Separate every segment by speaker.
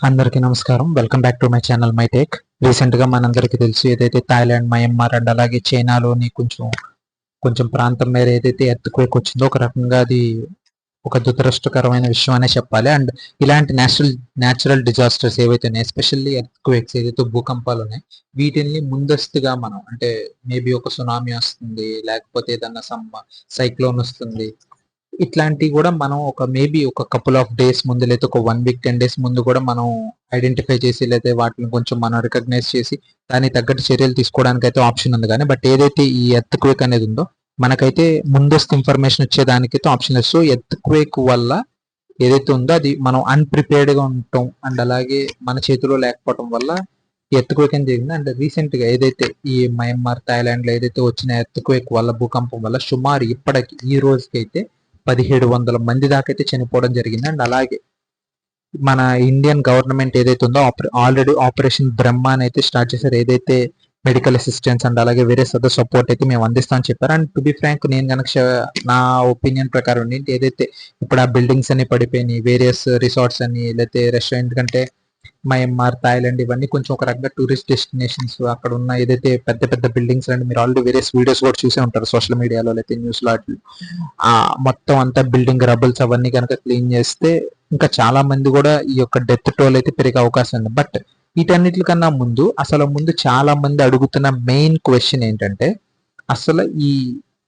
Speaker 1: అందరికీ నమస్కారం. Welcome back to my channel my take రీసెంట్గా మనందరికీ తెలుసు ఏదైతే థాయిలాండ్ మయన్మార్ అండ్ అలాగే చైనాలోని కొంచెం కొంచెం ప్రాంతం మీద ఏదైతే ఎత్తుక్వేక్ వచ్చిందో ఒక రకంగా అది ఒక దురదృష్టకరమైన విషయం అనే చెప్పాలి. అండ్ ఇలాంటి నేచురల్ న్యాచురల్ డిజాస్టర్స్ ఏవైతే ఉన్నాయి ఎస్పెషల్లీ ఎర్త్క్వేక్స్ ఏదైతే భూకంపాలు ఉన్నాయి వీటిని ముందస్తుగా మనం అంటే మేబీ ఒక సునామీ వస్తుంది లేకపోతే ఏదన్నా సమ్ సైక్లోన్ వస్తుంది ఇట్లాంటివి కూడా మనం ఒక మేబీ ఒక కపుల్ ఆఫ్ డేస్ ముందు లేదా ఒక వన్ వీక్ టెన్ డేస్ ముందు కూడా మనం ఐడెంటిఫై చేసి లేదా వాటిని కొంచెం మనం రికగ్నైజ్ చేసి దానికి తగ్గట్టు చర్యలు తీసుకోవడానికి అయితే ఆప్షన్ ఉంది. కానీ బట్ ఏదైతే ఈ ఎర్త్ క్వేక్ అనేది ఉందో మనకైతే ముందస్తు ఇన్ఫర్మేషన్ వచ్చేదానికైతే ఆప్షన్ లేదు. సో ఎర్త్ క్వేక్ వల్ల ఏదైతే ఉందో అది మనం అన్ప్రిపేర్డ్గా ఉంటాం. అండ్ అలాగే మన చేతిలో లేకపోవడం వల్ల ఎర్త్ క్వేక్ అని జరిగింది. అండ్ రీసెంట్గా ఏదైతే ఈ మయన్మార్ థాయిలాండ్లో ఏదైతే వచ్చిన ఎర్త్ క్వేక్ వల్ల భూకంపం వల్ల సుమారు ఇప్పటికి ఈ రోజుకి అయితే పదిహేడు వందల మంది దాకా అయితే చనిపోవడం జరిగింది. అండ్ అలాగే మన ఇండియన్ గవర్నమెంట్ ఏదైతే ఉందో ఆల్రెడీ ఆపరేషన్ బ్రహ్మ అని అయితే స్టార్ట్ చేశారు. ఏదైతే మెడికల్ అసిస్టెన్స్ అండ్ అలాగే వేరే సదర్ సపోర్ట్ అయితే మేము అందిస్తామని చెప్పారు. అండ్ టు బి ఫ్రాంక్ నేను కనుక నా ఒపీనియన్ ప్రకారం ఏంటి? ఏదైతే ఇప్పుడు ఆ బిల్డింగ్స్ అన్ని పడిపోయినాయి వేరియస్ రిసార్ట్స్ అని లేకపోతే రెస్టారెంట్ కంటే మయన్మార్ థాయిలాండ్ ఇవన్నీ కొంచెం ఒక రకంగా టూరిస్ట్ డెస్టినేషన్స్ అక్కడ ఉన్న ఏదైతే పెద్ద పెద్ద బిల్డింగ్స్ అండ్ మీరు ఆల్రెడీ వేరే వీడియోస్ కూడా చూసే ఉంటారు సోషల్ మీడియాలో లేకపోతే న్యూస్లో ఆ మొత్తం అంతా బిల్డింగ్ రబుల్స్ అవన్నీ కనుక క్లీన్ చేస్తే ఇంకా చాలా మంది కూడా ఈ యొక్క డెత్ టోల్ అయితే పెరిగే అవకాశం ఉంది. బట్ వీటన్నిటికన్నా ముందు అసలు ముందు చాలా మంది అడుగుతున్న మెయిన్ క్వశ్చన్ ఏంటంటే అసలు ఈ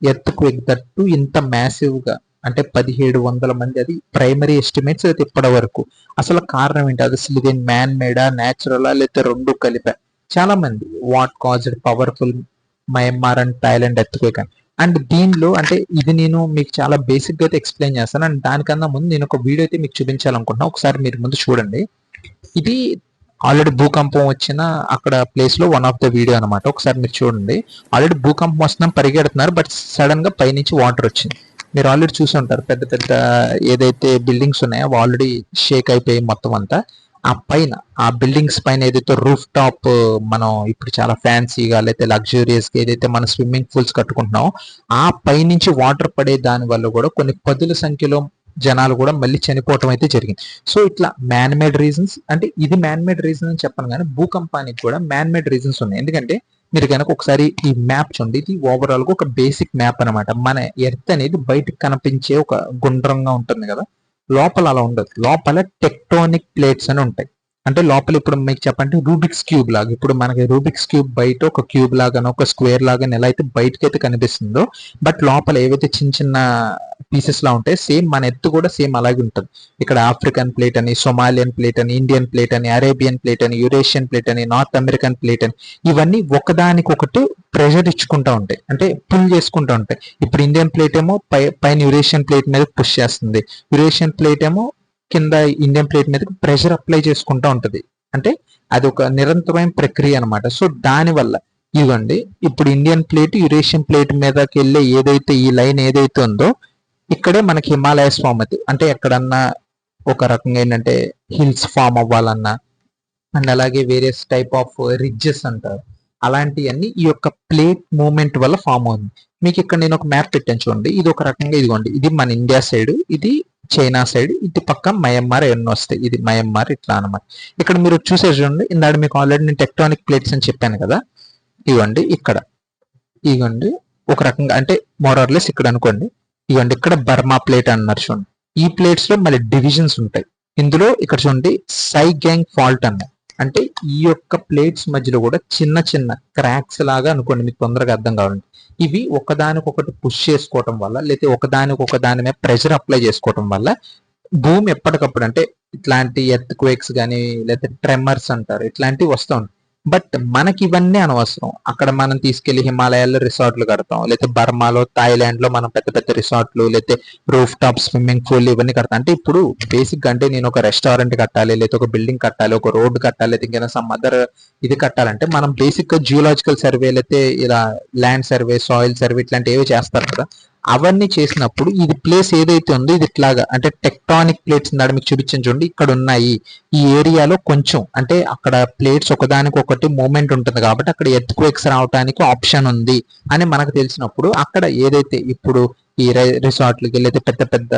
Speaker 1: ఎర్త్ క్విక్ దట్టు ఇంత మ్యాసివ్గా అంటే పదిహేడు వందల మంది అది ప్రైమరీ ఎస్టిమేట్స్ అయితే ఇప్పటి వరకు అసలు కారణం ఏంటి? అది అసలు ఇది మ్యాన్ మేడా న్యాచురలా లేకపోతే రెండు కలిపా? చాలా మంది. What caused powerful Myanmar and Thailand ఎత్తుకోక and దీనిలో అంటే ఇది నేను మీకు చాలా బేసిక్గా అయితే ఎక్స్ప్లెయిన్ చేస్తాను. అండ్ దానికన్నా ముందు నేను ఒక వీడియో అయితే మీకు చూపించాలనుకుంటున్నా. ఒకసారి మీరు ముందు చూడండి. ఇది ఆల్రెడీ భూకంపం వచ్చిన అక్కడ ప్లేస్లో వన్ ఆఫ్ ద వీడియో అనమాట ఒకసారి మీరు చూడండి. ఆల్రెడీ భూకంపం వస్తున్నాం పరిగెడుతున్నారు బట్ సడన్గా పైనుంచి వాటర్ వచ్చింది. మీరు ఆల్రెడీ చూసి ఉంటారు. పెద్ద పెద్ద ఏదైతే బిల్డింగ్స్ ఉన్నాయో ఆల్రెడీ షేక్ అయిపోయి మొత్తం అంతా. ఆ పైన ఆ బిల్డింగ్స్ పైన ఏదైతే రూఫ్ టాప్ మనం ఇప్పుడు చాలా ఫ్యాన్సీగా లేకపోతే లగ్జూరియస్గా ఏదైతే మనం స్విమ్మింగ్ పూల్స్ కట్టుకుంటున్నామో ఆ పైనుంచి వాటర్ పడే దాని వల్ల కూడా కొన్ని పదుల సంఖ్యలో జనాలు కూడా మళ్ళీ చనిపోవటం అయితే జరిగింది. సో ఇట్లా మ్యాన్మేడ్ రీజన్స్ అంటే ఇది మ్యాన్మేడ్ రీజన్ అని చెప్పను కానీ భూకంపానికి కూడా మ్యాన్మేడ్ రీజన్స్ ఉన్నాయి. ఎందుకంటే మీరు కనుక ఒకసారి ఈ మ్యాప్ చూడండి. ఇది ఓవరాల్గా ఒక బేసిక్ మ్యాప్ అనమాట మన ఎర్త్ అనేది బయటకు కనిపించే ఒక గుండ్రంగా ఉంటుంది కదా. లోపల అలా ఉండదు. లోపల టెక్టోనిక్ ప్లేట్స్ అని ఉంటాయి. అంటే లోపల ఇప్పుడు మీకు చెప్పండి రూబిక్స్ క్యూబ్ లాగా ఇప్పుడు మనకి రూబిక్స్ క్యూబ్ బయట ఒక క్యూబ్ లాగా ఒక స్క్వేర్ లాగా ఎలా అయితే బయటకి అయితే కనిపిస్తుందో బట్ లోపల ఏవైతే చిన్న చిన్న పీసెస్ లా ఉంటాయి సేమ్ మన ఎత్తు కూడా సేమ్ అలాగే ఉంటుంది. ఇక్కడ ఆఫ్రికన్ ప్లేట్ అని సొమాలియన్ ప్లేట్ అని ఇండియన్ ప్లేట్ అని అరేబియన్ ప్లేట్ అని యురేషియన్ ప్లేట్ అని నార్త్ అమెరికన్ ప్లేట్ అని ఇవన్నీ ఒకదానికొకటి ప్రెషర్ ఇచ్చుకుంటా ఉంటాయి. అంటే పుల్ చేసుకుంటూ ఉంటాయి. ఇప్పుడు ఇండియన్ ప్లేట్ ఏమో పై పైన యురేషియన్ ప్లేట్ మీద పుష్ చేస్తుంది. యురేషియన్ ప్లేట్ ఏమో కింద ఇండియన్ ప్లేట్ మీద ప్రెషర్ అప్లై చేసుకుంటూ ఉంటుంది. అంటే అది ఒక నిరంతరమైన ప్రక్రియ అనమాట సో దానివల్ల ఇవ్వండి ఇప్పుడు ఇండియన్ ప్లేట్ యురేషియన్ ప్లేట్ మీదకి వెళ్ళే ఏదైతే ఈ లైన్ ఏదైతే ఉందో ఇక్కడే మనకి హిమాలయస్ ఫామ్ అవుతుంది అంటే ఎక్కడన్నా ఒక రకంగా ఏంటంటే హిల్స్ ఫామ్ అవ్వాలన్నా అండ్ అలాగే వేరియస్ టైప్ ఆఫ్ రిడ్జెస్ అంటారు. అలాంటివన్నీ ఈ యొక్క ప్లేట్ మూమెంట్ వల్ల ఫామ్ అవుతుంది. మీకు ఇక్కడ నేను ఒక మ్యాప్ పెట్టాను చూడండి. ఇది ఒక రకంగా ఇదిగోండి. ఇది మన ఇండియా సైడ్ ఇది చైనా సైడ్ ఇటు పక్క మయమ్మార్ ఎన్నో వస్తాయి. ఇది మయమ్మార్ ఇట్లా అనమాట. ఇక్కడ మీరు చూసే చూడండి. ఇందాడు మీకు ఆల్రెడీ నేను టెక్టానిక్ ప్లేట్స్ అని చెప్పాను కదా. ఇవ్వండి ఇక్కడ. ఇవ్వండి. ఒక రకంగా అంటే మోరార్లెస్ ఇక్కడ అనుకోండి. ఇవ్వండి ఇక్కడ బర్మా ప్లేట్ అన్నారు చూడండి. ఈ ప్లేట్స్లో మళ్ళీ డివిజన్స్ ఉంటాయి. ఇందులో ఇక్కడ చూడండి సై గ్యాంగ్ ఫాల్ట్ అన్నారు. అంటే ఈ యొక్క ప్లేట్స్ మధ్యలో కూడా చిన్న చిన్న క్రాక్స్ లాగా అనుకోండి మీకు తొందరగా అర్థం కావాలండి ఇవి ఒకదానికొకటి పుష్ చేసుకోవటం వల్ల లేకపోతే ఒకదానికొక దాని మీద ప్రెషర్ అప్లై చేసుకోవటం వల్ల భూమి ఎప్పటికప్పుడు అంటే ఇట్లాంటి ఎర్త్ క్వేక్స్ కానీ లేకపోతే ట్రెమర్స్ అంటారు ఇట్లాంటివి వస్తూ ఉంటాయి. బట్ మనకి ఇవన్నీ అనవసరం. అక్కడ మనం తీసుకెళ్ళి హిమాలయాల్లో రిసార్ట్లు కడతాం. లేకపోతే బర్మాలో థాయిలాండ్లో మనం పెద్ద పెద్ద రిసార్ట్లు లేకపోతే రూఫ్ టాప్ స్విమ్మింగ్ పూల్ ఇవన్నీ కడతాం. అంటే ఇప్పుడు బేసిక్ అంటే నేను ఒక రెస్టారెంట్ కట్టాలి లేకపోతే ఒక బిల్డింగ్ కట్టాలి ఒక రోడ్ కట్టాలి లేదా ఇంకేదైనా సమ్ అదర్ ఇది కట్టాలంటే మనం బేసిక్గా జియోలాజికల్ సర్వే లేకపోతే ఇలా ల్యాండ్ సర్వే సాయిల్ సర్వే ఇట్లాంటి ఏవి చేస్తారు కదా. అవన్నీ చేసినప్పుడు ఇది ప్లేస్ ఏదైతే ఉందో ఇది ఇట్లాగా అంటే టెక్టానిక్ ప్లేట్స్ నాడు మీకు చూపించండి చూడండి ఇక్కడ ఉన్నాయి. ఈ ఏరియాలో కొంచెం అంటే అక్కడ ప్లేట్స్ ఒకదానికి ఒకటి మూమెంట్ ఉంటుంది కాబట్టి అక్కడ ఎత్తుకుఎక్స్ రావడానికి ఆప్షన్ ఉంది అని మనకు తెలిసినప్పుడు అక్కడ ఏదైతే ఇప్పుడు ఈ రిసార్ట్లకి లేదా పెద్ద పెద్ద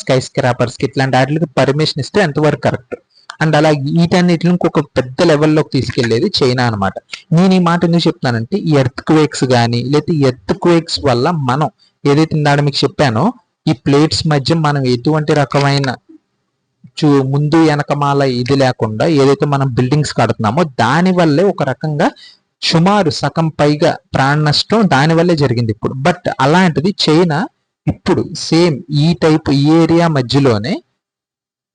Speaker 1: స్కై స్క్రాపర్స్కి ఇట్లాంటి వాటికి పర్మిషన్ ఇస్తే ఎంతవరకు కరెక్ట్ అండ్ అలా వీటన్నిటిని ఇంకొక పెద్ద లెవెల్లోకి తీసుకెళ్ళేది చైనా అన్నమాట. నేను ఈ మాట ఎందుకు చెప్తున్నానంటే ఈ ఎర్త్ క్వేక్స్ కానీ లేకపోతే ఎర్త్ క్వేక్స్ వల్ల మనం ఏదైతే ఇందాక మీకు చెప్పానో ఈ ప్లేట్స్ మధ్య మనం ఎటువంటి రకమైన చూ ముందు వెనకమాల ఇది లేకుండా ఏదైతే మనం బిల్డింగ్స్ కడుతున్నామో దానివల్లే ఒక రకంగా సుమారు సగం పైగా ప్రాణ నష్టం దానివల్లే జరిగింది ఇప్పుడు. బట్ అలాంటిది చైనా ఇప్పుడు సేమ్ ఈ టైప్ ఈ ఏరియా మధ్యలోనే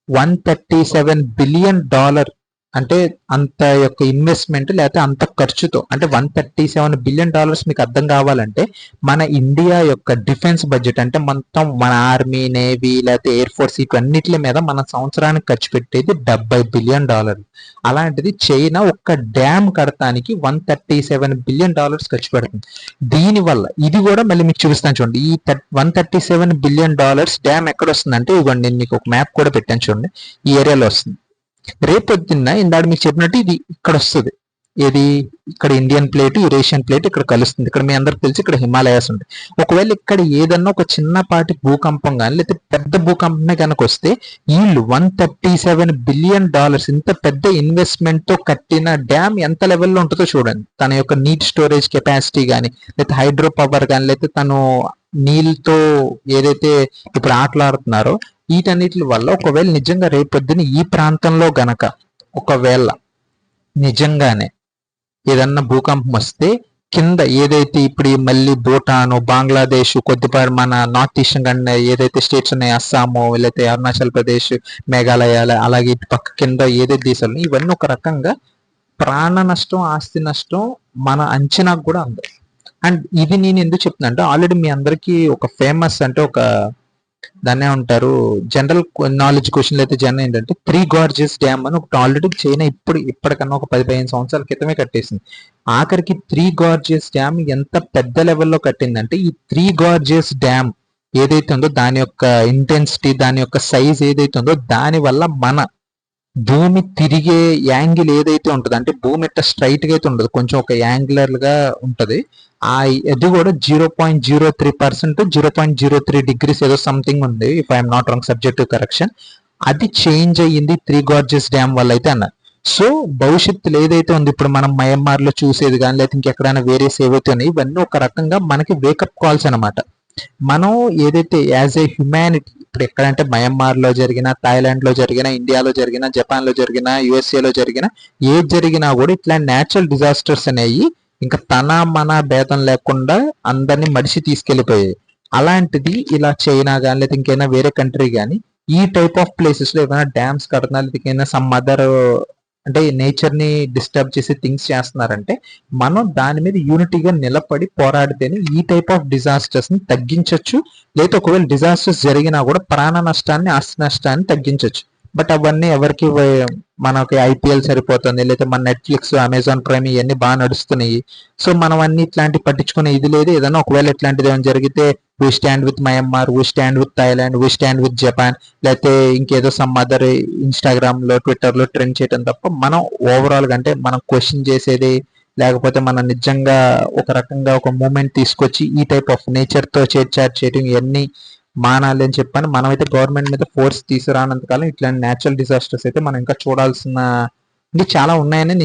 Speaker 1: one thirty seven billion dollar అంటే అంత యొక్క ఇన్వెస్ట్మెంట్ లేకపోతే అంత ఖర్చుతో అంటే one thirty seven billion dollars మీకు అర్థం కావాలంటే మన ఇండియా యొక్క డిఫెన్స్ బడ్జెట్ అంటే మొత్తం మన ఆర్మీ నేవీ లేకపోతే ఎయిర్ ఫోర్స్ ఇవన్నిటి మీద మన సంవత్సరానికి ఖర్చు పెట్టేది డెబ్బై బిలియన్ డాలర్లు అలాంటిది చైనా ఒక్క dam కడటానికి one thirty seven billion dollars ఖర్చు పెడుతుంది. దీనివల్ల ఇది కూడా మళ్ళీ మీకు చూపిస్తాను చూడండి. ఈ one thirty seven billion dollars dam ఎక్కడ వస్తుందంటే ఇవ్వండి నేను మీకు ఒక మ్యాప్ కూడా పెట్టాను చూడండి. ఈ ఏరియాలో వస్తుంది. రేపొద్దున్న ఇందాడు మీకు చెప్పినట్టు ఇది ఇక్కడ వస్తుంది. ఏది? ఇక్కడ ఇండియన్ ప్లేట్ యురేషియన్ ప్లేట్ ఇక్కడ కలుస్తుంది. ఇక్కడ మీ అందరికి తెలిసి ఇక్కడ హిమాలయాస్ ఉంటాయి. ఒకవేళ ఇక్కడ ఏదన్నా ఒక చిన్నపాటి భూకంపం కానీ లేకపోతే పెద్ద భూకంపమే కనుక వస్తే వీళ్ళు one thirty seven billion dollars ఇంత పెద్ద ఇన్వెస్ట్మెంట్తో కట్టిన డ్యామ్ ఎంత లెవెల్లో ఉంటుందో చూడండి. తన యొక్క నీట్ స్టోరేజ్ కెపాసిటీ కానీ లేకపోతే హైడ్రో పవర్ కానీ లేకపోతే తను నీళ్ళతో ఏదైతే ఇప్పుడు ఆటలాడుతున్నారో వీటన్నిటి వల్ల ఒకవేళ నిజంగా రేపొద్దున ఈ ప్రాంతంలో గనక ఒకవేళ నిజంగానే ఏదన్నా భూకంపం వస్తే కింద ఏదైతే ఇప్పుడు మళ్ళీ భూటాను బంగ్లాదేశ్ కొద్దిపాటి మన నార్త్ ఈస్టర్న్ కంటే ఏదైతే స్టేట్స్ ఉన్నాయి అస్సాము లేకపోతే అరుణాచల్ ప్రదేశ్ మేఘాలయ అలాగే ఇటు పక్క కింద ఏదైతే దేశాలు ఇవన్నీ ఒక రకంగా ప్రాణ నష్టం ఆస్తి నష్టం మన అంచనాకు కూడా అందరు అండ్ ఇది నేను ఎందుకు చెప్తున్నా అంటే ఆల్రెడీ మీ అందరికీ ఒక ఫేమస్ అంటే ఒక దాన్నే ఉంటారు జనరల్ నాలెడ్జ్ క్వశ్చన్ అయితే జనరల్ ఏంటంటే త్రీ గార్జెస్ డ్యామ్ అని ఒకటి ఆల్రెడీ చైనా ఇప్పుడు ఇప్పటికన్నా ఒక పది పదిహేను సంవత్సరాల క్రితమే కట్టేసింది. ఆఖరికి త్రీ గార్జెస్ డ్యామ్ ఎంత పెద్ద లెవెల్లో కట్టిందంటే ఈ త్రీ గార్జెస్ డ్యామ్ ఏదైతే ఉందో దాని యొక్క ఇంటెన్సిటీ దాని యొక్క సైజ్ ఏదైతే ఉందో దాని వల్ల మన భూమి తిరిగే యాంగిల్ ఏదైతే ఉంటుందో అంటే భూమి ఇట్ట స్ట్రైట్గా అయితే ఉండదు కొంచెం ఒక యాంగులర్గా ఆ అది కూడా zero point zero three percent zero point zero three degrees ఏదో సంథింగ్ ఉంది if I'm not wrong subjective correction అది చేంజ్ అయ్యింది త్రీ గార్జెస్ డ్యామ్ వల్ల అయితే అన్నారు. సో భవిష్యత్తులో ఏదైతే ఉంది ఇప్పుడు మనం మయన్మార్లో చూసేది కానీ లేకపోతే ఇంకెక్కడైనా వేరేస్ ఏవైతే ఉన్నాయి ఇవన్నీ ఒక రకంగా మనకి వేకప్ కాల్స్ అనమాట మనం ఏదైతే యాజ్ ఏ హ్యుమానిటీ ఇప్పుడు ఎక్కడంటే మయన్మార్లో జరిగిన థాయిలాండ్లో జరిగిన ఇండియాలో జరిగిన జపాన్లో జరిగిన యుఎస్ఏలో జరిగిన ఏది జరిగినా కూడా ఇట్లాంటి న్యాచురల్ డిజాస్టర్స్ అనేవి ఇంకా తన మన భేదం లేకుండా అందరినీ మడిచి తీసుకెళ్ళిపోయాయి అలాంటిది ఇలా చైనా కానీ లేదా ఇంకైనా వేరే కంట్రీ కానీ ఈ టైప్ ఆఫ్ ప్లేసెస్లో ఏమైనా డ్యామ్స్ కడుతున్నా లేదా సమ్ అదర్ అంటే నేచర్ని డిస్టర్బ్ చేసి థింగ్స్ చేస్తున్నారంటే మనం దాని మీద యూనిటీగా నిలబడి పోరాడితేనే ఈ టైప్ ఆఫ్ డిజాస్టర్స్ని తగ్గించవచ్చు లేదా ఒకవేళ డిజాస్టర్స్ జరిగినా కూడా ప్రాణ నష్టాన్ని ఆస్తి నష్టాన్ని తగ్గించవచ్చు బట్ అవన్నీ ఎవరికి మనకి ఐపీఎల్ సరిపోతుంది లేకపోతే మన నెట్ఫ్లిక్స్ అమెజాన్ ప్రైమ్ ఇవన్నీ బాగా నడుస్తున్నాయి. సో మనం అన్ని ఇట్లాంటి పట్టించుకునే ఇది లేదు. ఏదైనా ఒకవేళ ఇట్లాంటిది ఏమైనా జరిగితే we stand with Myanmar we stand with Thailand we stand with Japan లేకపోతే ఇంకేదో సమ్ అదర్ ఇన్స్టాగ్రామ్లో ట్విట్టర్లో ట్రెండ్ చేయడం తప్ప మనం ఓవరాల్ అంటే మనం క్వశ్చన్ చేసేది లేకపోతే మనం నిజంగా ఒక రకంగా ఒక మూమెంట్ తీసుకొచ్చి ఈ టైప్ ఆఫ్ నేచర్తో చేర్చాట్ చేయడం ఇవన్నీ మానాలి అని చెప్పని. మనమైతే గవర్నమెంట్ మీద ఫోర్స్ తీసుకురానంతకాలం ఇట్లాంటి న్యాచురల్ డిజాస్టర్స్ అయితే మనం ఇంకా చూడాల్సిన చాలా ఉన్నాయని